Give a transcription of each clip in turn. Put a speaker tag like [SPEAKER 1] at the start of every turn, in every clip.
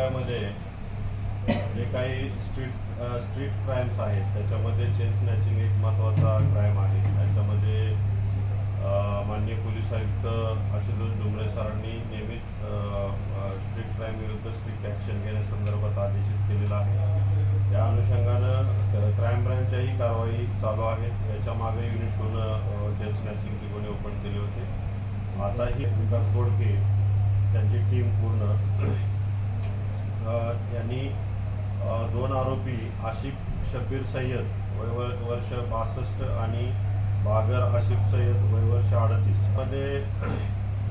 [SPEAKER 1] आयुक्तालयामध्ये जे काही street street crimes आहेत त्याच्यामध्ये चेन स्नॅचिंग एक महत्त्वाचा क्राईम आहे. त्याच्यामध्ये माननीय पोलीस आयुक्त आशुतोष डोंगरे सरांनी नेहमीच स्ट्रीट क्राईम विरुद्ध स्ट्रिक्ट ॲक्शन घेण्यासंदर्भात आदेशित केलेला आहे. त्या अनुषंगानं क्राईम ब्रँचच्याही कारवाई चालू आहे. याच्या मागे युनिटकडून चेन स्नॅचिंगचे गुन्हे ओपन केले होते. आताही विकास बोडके त्यांची टीम पूर्ण यांनी दोन आरोपी आशिफ शब्बीर सय्यद वय वर्ष बासष्ट आणि बागर आशिफ सय्यद वय वर्ष अडतीस. मध्ये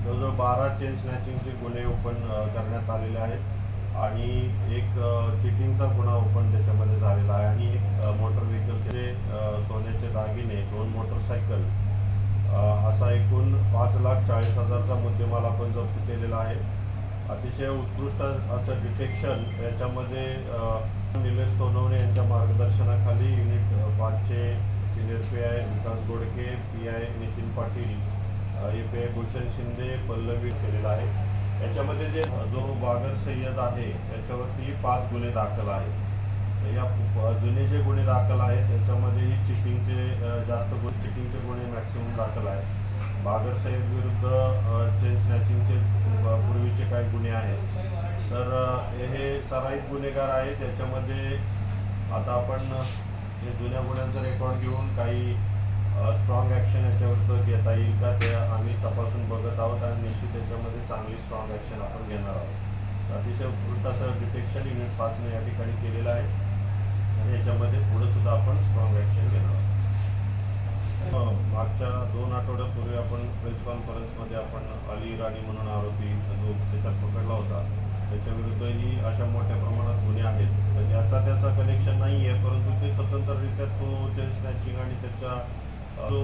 [SPEAKER 1] जवळजवळ बारा चेन स्नॅचिंगचे गुन्हे ओपन करण्यात आलेले आहेत आणि एक चिटिंगचा गुन्हा ओपन त्याच्यामध्ये झालेला आहे आणि एक मोटर व्हेकलचे सोन्याचे दागिने दोन मोटरसायकल असा एकूण पाच लाख चाळीस हजारचा मुद्देमाल आपण जप्त केलेला आहे. अतिशय उत्कृष्ट असं डिटेक्शन याच्यामध्ये निलेश सोनवणे यांच्या मार्गदर्शनाखाली युनिट पाचशे पाचचे senior P I Vikas Godke P I Nitin Patil A P I Bhushan Shinde Pallavi केलेला आहे. याच्यामध्ये जे जो वागर सय्यद आहे याच्यावरती पाच गुन्हे दाखल आहेत. या जुने जे गुन्हे दाखल आहेत त्याच्यामध्येही चिटिंगचे जास्त गुन्हे चिटिंगचे गुन्हे मॅक्सिमम दाखल आहेत. बागर विरुद्ध चेन स्नॅचिंगचे पूर्वीचे काही गुन्हे आहेत. तर हे सराईत गुन्हेगार आहेत. त्याच्यामध्ये आता आपण हे जुन्या गुन्ह्यांचा रेकॉर्ड घेऊन काही स्ट्रॉंग ॲक्शन याच्यावर घेता येईल का ते आम्ही तपासून बघत आहोत आणि निश्चित त्याच्यामध्ये चांगली स्ट्रॉंग ॲक्शन आपण घेणार आहोत. अतिशय उत्कृष्ट असं डिटेक्शन युनिट पाचने या ठिकाणी केलेलं आहे. आणि याच्यामध्ये पुढे सुद्धा आपण स्ट्रॉंग ॲक्शन घेणार आहोत. मागच्या दोन आठवड्यापूर्वी आपण प्रेस कॉन्फरन्समध्ये आपण अली राणी म्हणून आरोपी जो त्याच्यात पकडला होता त्याच्याविरुद्धही अशा मोठ्या प्रमाणात गुन्हे आहेत. तर याचा त्याचा कनेक्शन नाही आहे परंतु ते स्वतंत्ररित्या तो चेन स्नॅचिंग आणि त्याचा अ, जो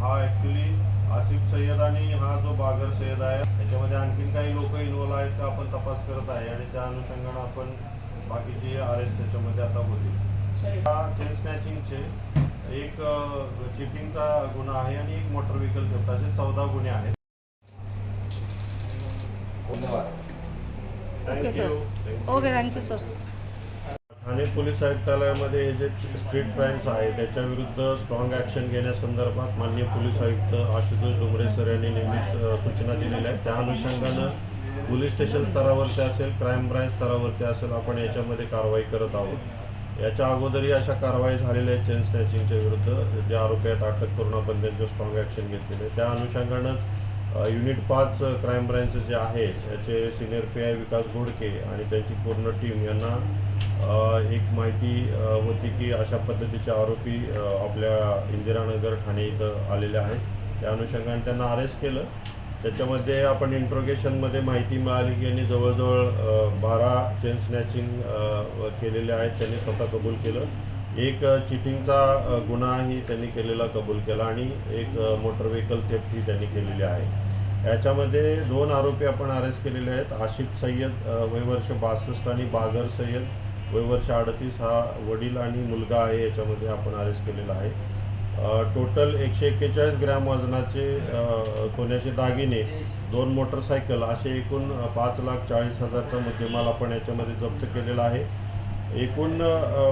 [SPEAKER 1] हा ॲक्च्युली आसिफ सय्यद आणि हा जो बागर सय्यद आहे त्याच्यामध्ये आणखीन काही लोक इन्व्हॉल्व आहेत का आपण तपास करत आहे आणि त्या अनुषंगानं आपण बाकीचे अरेस्ट त्याच्यामध्ये आता होतील हा चेन स्नॅचिंगचे एक चिटिंगचा गुन्हा आहे आणि एक मोटर व्हेकल थेफ्ट असे चौदा गुन्हे आहेत.
[SPEAKER 2] Okay sir
[SPEAKER 1] thank you
[SPEAKER 2] okay thank you sir
[SPEAKER 1] Thane police आयुक्तालयामध्ये हे जे स्ट्रीट क्राईम्स आहे त्याच्याविरुद्ध स्ट्रॉंग ॲक्शन घेण्यासंदर्भात माननीय पोलीस आयुक्त आशुतोष डोंगरे सर यांनी नेहमीच सूचना दिलेल्या आहेत. त्या अनुषंगानं पोलीस स्टेशन स्तरावरती असेल क्राईम ब्रांच स्तरावरती असेल आपण याच्यामध्ये कारवाई करत आहोत. याच्या अगोदरही अशा कारवाई झालेल्या आहेत चेन स्नॅचिंगच्या विरुद्ध जे आरोपी आहेत अटक करून आपण त्यांचे स्ट्रॉंग ॲक्शन घेतलेले त्या अनुषंगानं युनिट पाच क्राईम ब्रँच जे आहे याचे senior P I Vikas Ghodke आणि त्यांची पूर्ण टीम यांना एक माहिती होती की अशा पद्धतीचे आरोपी आपल्या इंदिरानगर ठाणे इथं आलेले आहेत. त्या अनुषंगाने त्यांना अरेस्ट केलं. त्याच्यामध्ये आपण इंट्रोगेशनमध्ये माहिती मिळाली की यांनी जवळजवळ बारा चेन स्नॅचिंग केलेले आहेत. त्यांनी स्वतः कबूल केलं. एक चिटिंगचा गुन्हाही त्यांनी केलेला कबूल केला आणि एक मोटर व्हेकल थेफ्टही त्यांनी केलेली आहे. याच्यामध्ये दोन आरोपी आपण अरेस्ट केलेले आहेत. आशिफ सय्यद वयवर्ष बासष्ट आणि बागर सय्यद वयवर्ष अडतीस. हा वडील आणि मुलगा आहे याच्यामध्ये आपण अरेस्ट केलेला आहे. टोटल एकशे एक्केचाळीस ग्रॅम वजनाचे सोन्याचे दागिने दोन मोटरसायकल असे एकूण पाच लाख चाळीस हजारचा मुद्देमाल आपण याच्यामध्ये जप्त केलेला आहे. एकूण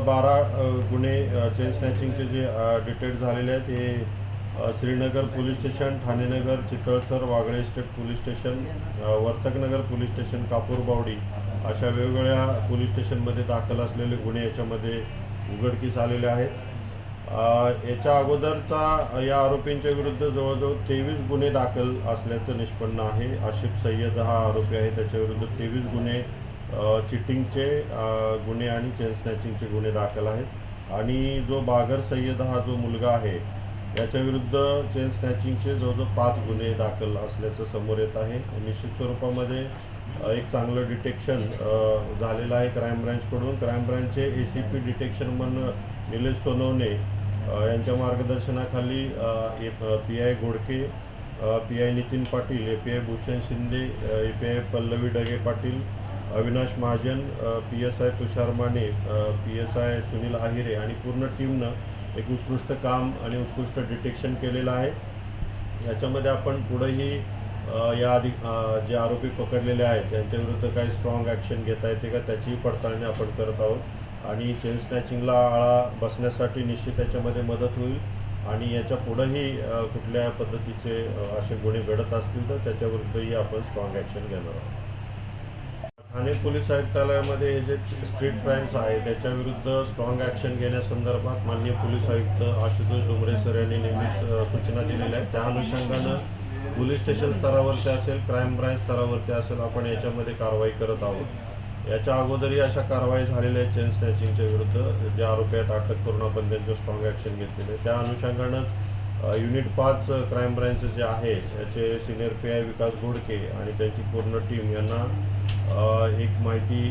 [SPEAKER 1] बारा गुन्हे चेन स्नॅचिंगचे जे डिटेक्ट झालेले आहेत हे Shrinagar police station Thanenagar Chitalsar Wagle state police station Vartaknagar police station Kapurbawdi अशा वेगवेगळ्या पोलीस स्टेशनमध्ये दाखल असलेले गुन्हे याच्यामध्ये उघडकीस आलेले आहेत. याच्या अगोदरचा या आरोपींच्या विरुद्ध जवळजवळ तेवीस गुन्हे दाखल असल्याचं निष्पन्न आहे. आशिफ सय्यद हा आरोपी आहे. त्याच्याविरुद्ध तेवीस गुन्हे चिटिंगचे गुन्हे आणि चेन स्नॅचिंगचे गुन्हे दाखल आहेत. आणि जो बागर सय्यद हा जो मुलगा आहे याच्याविरुद्ध चेन स्नॅचिंगचे जवळजवळ पाच गुन्हे दाखल असल्याचं समोर येत आहे. निश्चित स्वरूपामध्ये एक चांगलं डिटेक्शन झालेलं आहे. क्राईम ब्रँचकडून. क्राईम ब्रँचचे ए सी पी डिटेक्शन म्हणून निलेश सोनवणे यांच्या मार्गदर्शनाखाली P I Godke P I Nitin Patil A P I Bhushan Shinde A P I Pallavi Dage Patil Avinash Mahajan P S I Tushar Mane P S I Sunil Ahire आणि पूर्ण टीमनं एक उत्कृष्ट काम आणि उत्कृष्ट डिटेक्शन केलेलं आहे. याच्यामध्ये आपण पुढंही या आधी जे आरोपी पकडलेले आहेत त्यांच्याविरुद्ध काही स्ट्रॉंग ॲक्शन घेता येते का त्याचीही पडताळणी आपण करत आहोत. आणि चेन स्नॅचिंगला आळा बसण्यासाठी निश्चित त्याच्यामध्ये मदत होईल. आणि याच्या पुढंही कुठल्या पद्धतीचे असे गुन्हे घडत असतील तर त्याच्याविरुद्धही आपण स्ट्रॉंग ॲक्शन घेणार आहोत. ठाणे पोलीस आयुक्तालयामध्ये हे जे स्ट्रीट क्राईम्स आहे त्याच्याविरुद्ध स्ट्रॉंग ॲक्शन घेण्यासंदर्भात माननीय पोलीस आयुक्त आशुतोष डोंगरे सर यांनी नेहमीच सूचना दिलेल्या आहेत. त्या अनुषंगानं पोलीस स्टेशन स्तरावरती असेल क्राईम ब्रांच स्तरावरती असेल आपण याच्यामध्ये कारवाई करत आहोत. याच्या अगोदरही अशा कारवाई झालेल्या आहेत चेन स्नॅचिंगच्या विरुद्ध जे आरोपी आहेत अटक करून आपण त्यांचे स्ट्रॉंग ॲक्शन घेतलेले त्या अनुषंगानं युनिट पाच क्राईम ब्रँच जे आहे याचे senior P I Vikas Ghodke आणि त्यांची पूर्ण टीम यांना एक माहिती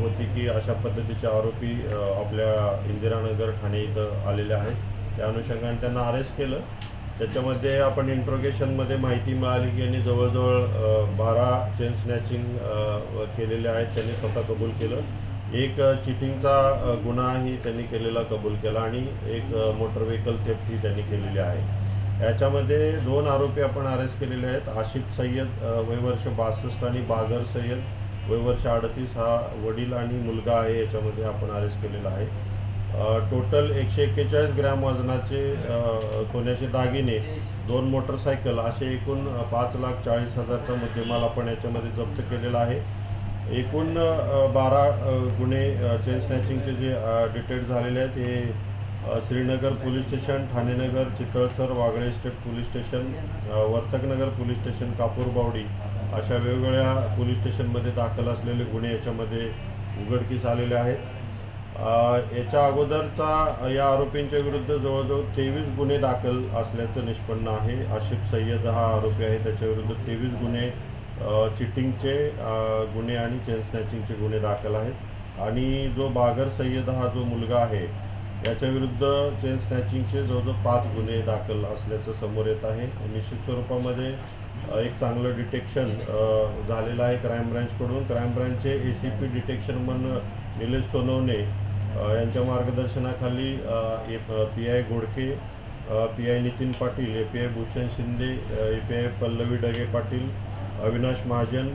[SPEAKER 1] होती की अशा पद्धतीचे आरोपी आपल्या इंदिरानगर ठाणे इथं आलेले आहेत. त्या अनुषंगाने त्यांना अरेस्ट केलं. त्याच्यामध्ये आपण इंट्रोगेशनमध्ये माहिती मिळाली की यांनी जवळजवळ बारा चेन स्नॅचिंग केलेले आहेत. त्यांनी स्वतः कबूल केलं. एक चिटिंगचा गुन्हाही त्यांनी केलेला कबूल केला आणि एक मोटर व्हेकल थेफ्टही त्यांनी केलेली आहे. याच्यामध्ये दोन आरोपी आपण अरेस्ट केलेले आहेत. आशिफ सय्यद वयवर्ष बासष्ट आणि बागर सय्यद वयवर्ष अडतीस हा वडील आणि मुलगा आहे याच्यामध्ये आपण अरेस्ट केलेला आहे. टोटल एकशे एक्केचाळीस ग्रॅम वजनाचे सोन्याचे दागिने दोन मोटरसायकल असे एकूण पाच लाख चाळीस हजारचा मुद्देमाल आपण याच्यामध्ये जप्त केलेला आहे. एकूण बारा गुन्हे चेन स्नॅचिंगचे जे डिटेक्ट झालेले आहेत हे Shrinagar police station Thanenagar Chitalsar Wagle state police station Vartaknagar police station Kapurbawdi अशा वेगवेगळ्या पोलीस स्टेशनमध्ये दाखल असलेले गुन्हे याच्यामध्ये उघडकीस आलेले आहेत. याच्या अगोदरचा या आरोपींच्या विरुद्ध जवळजवळ तेवीस गुन्हे दाखल असल्याचं निष्पन्न आहे. आशिफ सय्यद हा आरोपी आहे. त्याच्याविरुद्ध तेवीस गुन्हे चिटिंगचे गुन्हे आणि चेन स्नॅचिंगचे गुन्हे दाखल आहेत. आणि जो बागर सय्यद हा जो मुलगा आहे याच्याविरुद्ध चेन स्नॅचिंगचे जवळजवळ पाच गुन्हे दाखल असल्याचं समोर येत आहे. निश्चित स्वरूपामध्ये एक चांगलं डिटेक्शन झालेलं आहे. क्राईम ब्रँचकडून. क्राईम ब्रँचचे ए सी पी डिटेक्शन म्हणून निलेश सोनवणे यांच्या मार्गदर्शनाखाली A P I Godke P I Nitin Patil A P I Bhushan Shinde A P I Pallavi Dage Patil Avinash Mahajan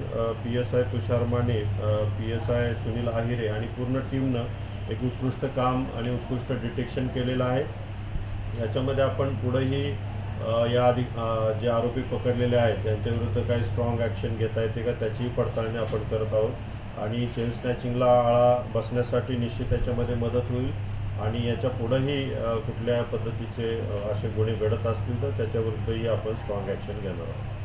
[SPEAKER 1] P S I Tushar Mane P S I Sunil Ahire आणि पूर्ण टीमनं एक उत्कृष्ट काम आणि उत्कृष्ट detection केलेलं आहे. याच्यामध्ये आपण पुढेही या आधी जे आरोपी पकडलेले आहेत त्यांच्याविरुद्ध काही स्ट्रॉंग ॲक्शन घेता येते का त्याचीही पडताळणी आपण करत आहोत. आणि चेन स्नॅचिंगला आळा बसण्यासाठी निश्चित त्याच्यामध्ये मदत होईल. आणि याच्या पुढंही कुठल्या पद्धतीचे असे गुन्हे घडत असतील तर त्याच्याविरुद्धही आपण स्ट्रॉंग ॲक्शन घेणार आहोत.